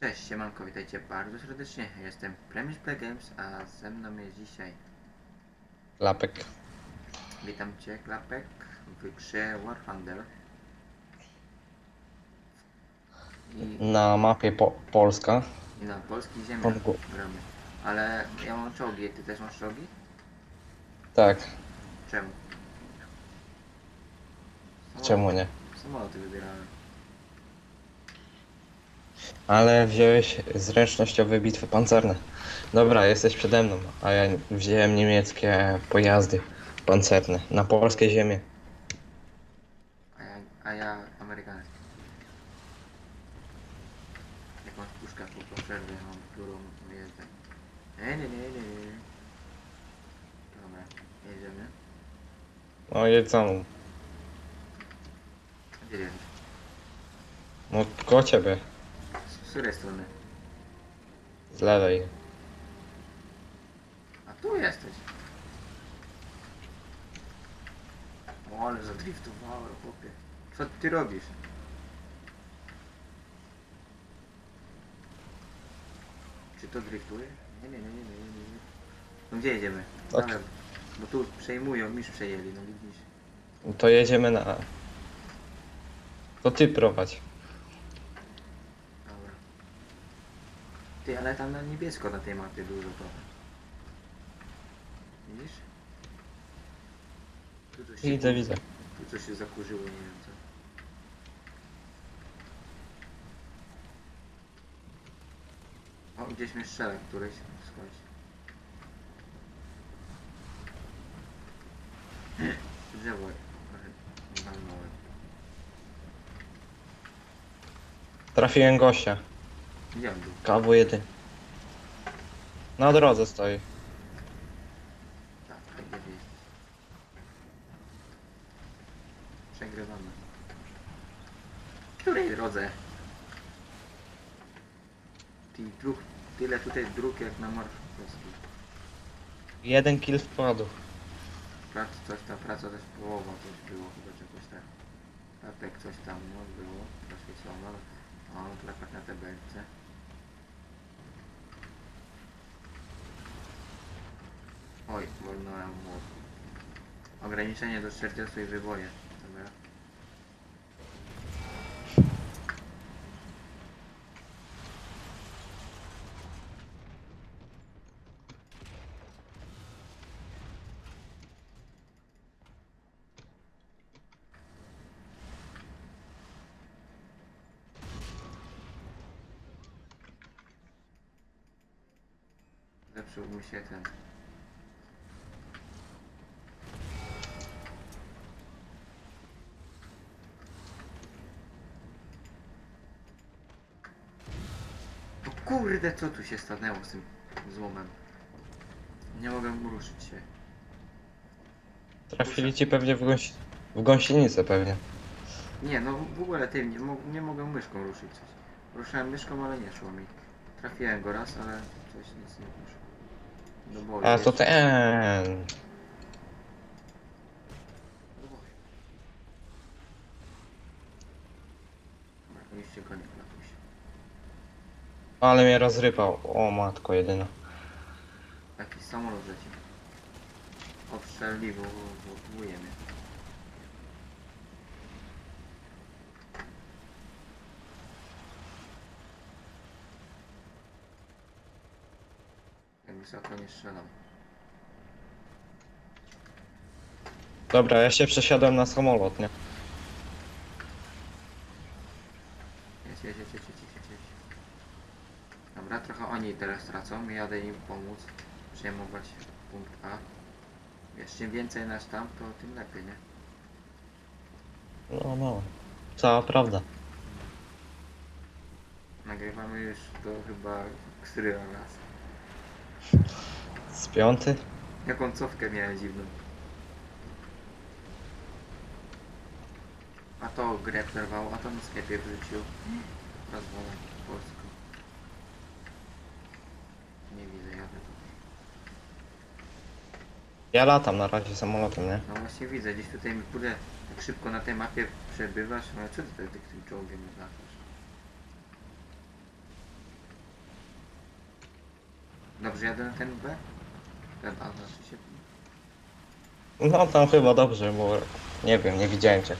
Cześć, siemanko, witajcie bardzo serdecznie. Jestem Premierz Play Games, a ze mną jest dzisiaj. Lapek. Witam Cię, Klapek, w grze War Thunder. I, Na mapie po Polska. I na Pan Gu- gramy. Ale ja mam czołgi, Ty też masz czołgi? Tak, Czemu? Samolot- czemu nie? Samoloty wybierałem. Ale wziąłeś zręcznościowe bitwy pancerne. Dobra, jesteś przede mną, a ja wziąłem niemieckie pojazdy pancerne na polskie ziemie. A ja, a ja amerykański. Jakąś puszkę po, po przerwie mam, którą jeżdżę. Nie, nie, nie, nie, nie. Dobra, jedziemy. No jedzą. Gdzie jedziesz? No koło ciebie. Której strony? Z lewej. A tu jesteś. O, ale zadriftowałem, chłopie. Co ty robisz? Czy to driftuje? Nie, nie, nie, nie, nie, nie. nie. No gdzie jedziemy? Tak. Ale, bo tu przejmują, już przejęli, no widzisz. No to jedziemy na... To ty prowadź. Dobra. Ty, ale tam na niebiesko na tej mapie dużo to. Widzisz? Tu coś się, Widzę, widzę. tu coś się zakurzyło, nie wiem co. O, gdzieś mnie strzela któryś skądś. Drzewo trochę walnąłem. Trafiłem gościa. Był? KW1. Na drodze stoi. Tak, tak gdzie jest. Przegrywamy. Której drodze? Ty dróg, tyle tutaj dróg jak na Marsz Polski. Jeden kill wpadł. Prac, coś tam, praca też połowa coś było chyba czegoś tak. Statek coś tam no, było, zaświecone. O, klepak na tabelce. Oj, wolnąłem młot. Ograniczenie do 40 i wyboje. Dobra. Zepsuł mu się ten. Kurde, co tu się stanęło z tym złomem? Nie mogę ruszyć się. Trafili ci pewnie w, gąsi... w gąsienicę pewnie. Nie, no w ogóle tym nie, mo nie mogę myszką ruszyć coś. Ruszałem myszką, ale nie szło mi. Trafiłem go raz, ale coś nic nie. Do boli. A to jeszcze. ten. Do boli. Dobra, już się koniec Latuś. Ale mnie rozrypał. O matko jedyna. Jakiś samolot leci. Obstrzeliwo, mnie. Jak wysoko nie strzelam. Dobra, ja się przesiadłem na samolot, nie? Jedź, jedź, jedź, jedź, jedź, jedź, jedź. Dobra, trochę oni teraz tracą, jadę im pomóc przejmować punkt A. Wiesz, czym więcej nas tam, to tym lepiej, nie? No, no. Cała prawda. Nagrywamy już to chyba który raz. Z piąty? Jaką cofkę miałem dziwną. A to grę przerwało, a to na sklepie wrzucił. Rozwalę polską. Nie widzę, jadę tu. Ja latam na razie samolotem, nie? No właśnie widzę, gdzieś tutaj mi kurde tak szybko na tej mapie przebywasz, no ale co ty tutaj tym czołgiem latasz? Dobrze jadę na ten B? Ten A znaczy się. No tam chyba dobrze, bo nie wiem, nie widziałem cię.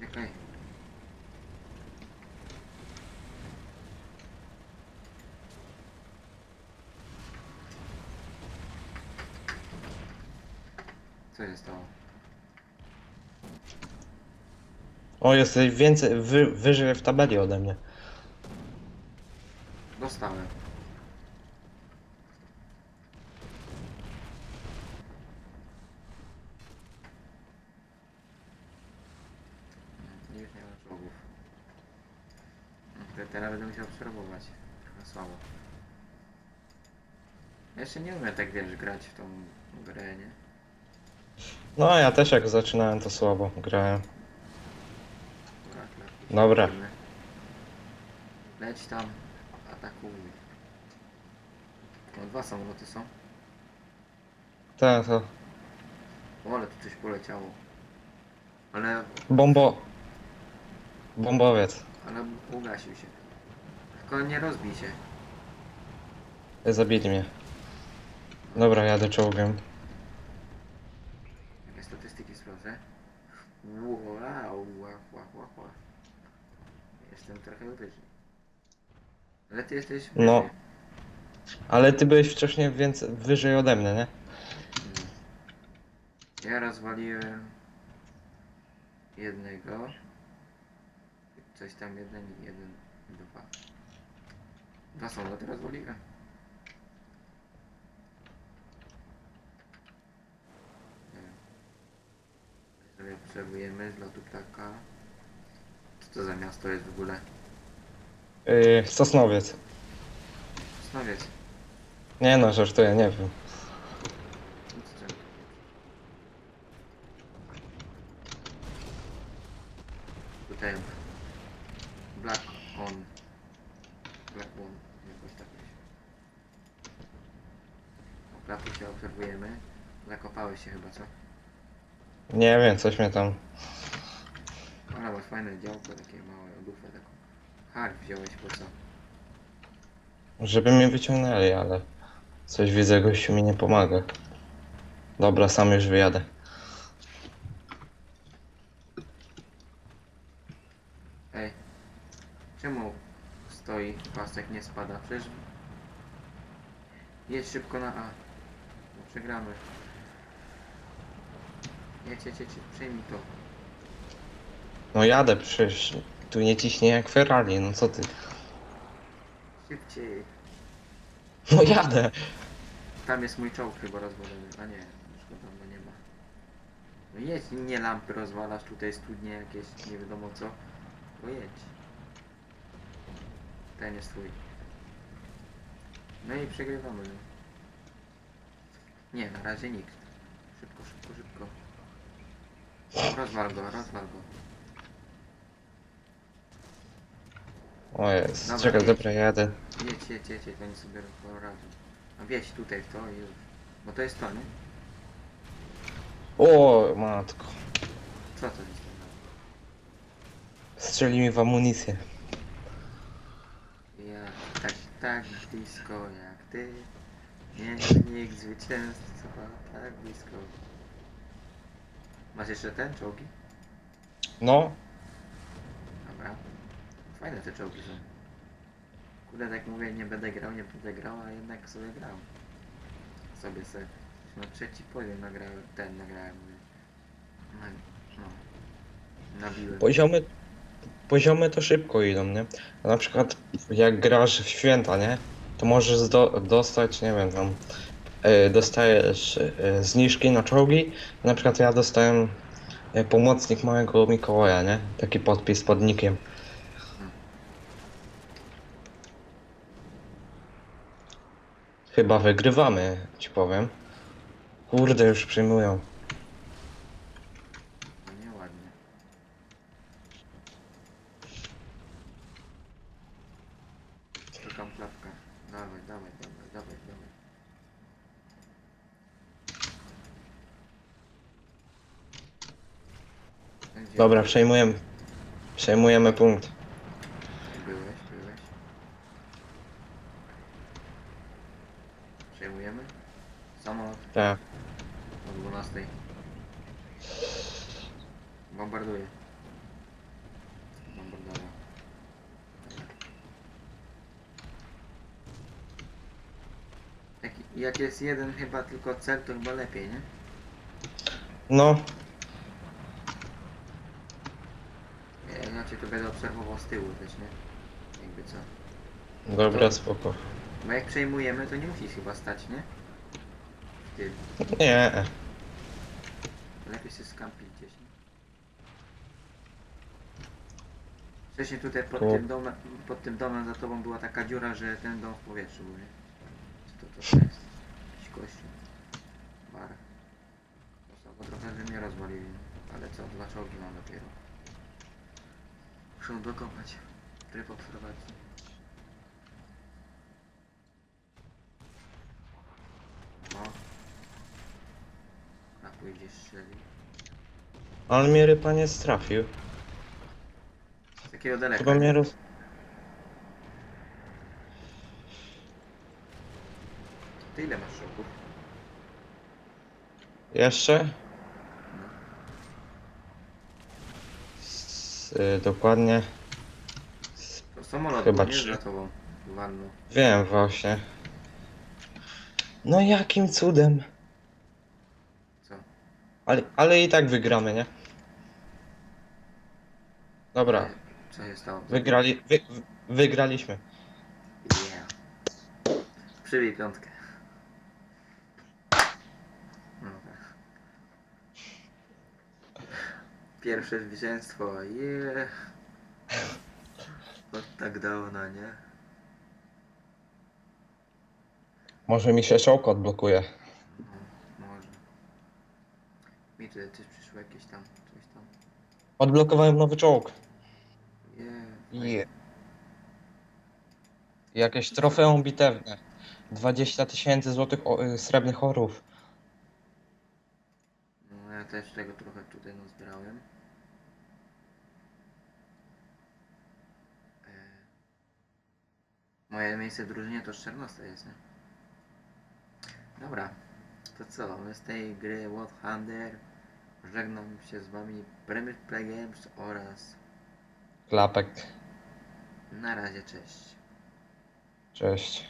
Czekaj. Co się stało? O, jesteś więcej, wy, wyżej w tabeli ode mnie. Dostałem. Nie już nie ma czołgów. Te- Teraz będę musiał obserwować. Trochę słabo. Ja Jeszcze nie umiem tak wiesz grać w tą grę, nie? No, ja też jak zaczynałem to słabo grałem. Dobra. Leć tam, atakuj. No dwa samoloty są. Tak, to O, ale tu coś poleciało. Ale, bombo... Bombowiec. ale ugasił się. Tylko nie rozbij się. Zabili mnie. Dobra, jadę czołgiem. Wow, wow, wow, wow, wow. Jestem trochę wyżej. Ale ty jesteś No. wyżej. Ale ty byłeś wcześniej więcej, wyżej ode mnie, nie? Ja rozwaliłem jednego. Coś tam jeden, jeden, dwa. Dwa samoloty rozwaliłem. Nie wiem. Obserwujemy z lotu ptaka. Co to za miasto jest w ogóle? Yy, Sosnowiec. Snowiec. Nie no, żartuję, nie wiem. Tutaj Black on. Black on. Jakoś tak myślę. O klapy się obserwujemy. Zakopałeś się chyba, co? Nie wiem, coś mnie tam... Ale masz fajne działko, takie małe lufę taką. Harp wziąłeś po co? Żeby mnie wyciągnęli, ale... Coś widzę, gościu mi nie pomaga. Dobra, sam już wyjadę. Ej. Czemu stoi pasek nie spada? Przecież... Jedź szybko na A. Bo przegramy. Jedź, jedź, jedź, przejmij to. No jadę przecież. Tu nie ciśnie jak Ferrari, no co ty? Szybciej. No jadę! Tam jest mój czołg chyba rozwalony. A nie, szkoda, bo nie ma. No jedź, nie lampy rozwalasz, tutaj studnie jakieś, nie wiadomo co. To jedź. Ten jest twój. No i przegrywamy. no. Nie, na razie nikt. Szybko, szybko, szybko. Rozwal go, rozwal go. O jest, Dobra, czekaj, jedź. dobra, jadę. Jedź, jedź, jedź, jedź, oni sobie poradzą. A wieź tutaj w to i już. Bo to jest to, nie? O, matko. Co to jest? Strzeli mi w amunicję. Ja tak, tak blisko jak ty. Nie, nikt zwycięstwa tak blisko. Masz jeszcze ten czołgi? No, Dobra. Fajne te czołgi są. Kurde, tak mówię, nie będę grał, nie będę grał, a jednak sobie grał. Sobie se na trzeci poziom nagrałem, ten nagrałem. No, no. Nabiłem. poziomy... Poziomy to szybko idą, nie? A na przykład jak grasz w święta, nie? To możesz zdo dostać, nie wiem, tam... E, dostajesz e, zniżki na czołgi. Na przykład ja dostałem e, pomocnik małego Mikołaja, nie? Taki podpis pod nikiem. Chyba wygrywamy, ci powiem. Kurde, już przyjmują. Dobra, przejmujemy. Przejmujemy punkt. Byłeś, byłeś. Przejmujemy? Samolot Tak. o 12. Bombarduję. Bombardował. Jak, jak jest jeden chyba tylko cel, to chyba lepiej, nie? No, Inaczej to będę obserwował z tyłu też, nie? Jakby co. dobra, spoko. Bo jak przejmujemy, to nie musisz chyba stać, nie? Ty, Nie. lepiej się skampić gdzieś. nie? Wcześniej tutaj pod Tu. tym, domem, pod tym domem za tobą była taka dziura, że ten dom w powietrzu był, nie? Co to, to jest? Jakiś kościół. Bar. Bo trochę że mnie rozwalili. Ale co, dwa czołgi mam dopiero. Muszę dokopać. Tryb obserwacji. O. A pójdziesz strzeli. Ale mnie rypa nie strafił. Z takiego daleka. Chyba mnie roz... Ty ile masz szoków? Jeszcze? No. Y, dokładnie. To samolot Chyba nie trzy. za tobą. Walnął. wiem właśnie. No jakim cudem? Co? Ale, ale i tak wygramy, nie? Dobra, Co się stało? wygrali, wy, wy- wygraliśmy. Yeah. Przybij piątkę. No tak. Pierwsze zwycięstwo, yeah. Od tak dawna, nie? Może mi się czołko odblokuje. No, może. Mi tutaj też przyszło jakieś tam, coś tam. Odblokowałem nowy czołg. Yeah. Je. Jakieś trofeum bitewne. 20 tysięcy złotych o- y, srebrnych orów. No ja też tego trochę tutaj nazbierałem. E, Moje miejsce w drużynie to 14 jest, nie? Dobra, to co? My z tej gry World Thunder żegnam się z wami Premier Play Games oraz Klapek. na razie cześć. Cześć.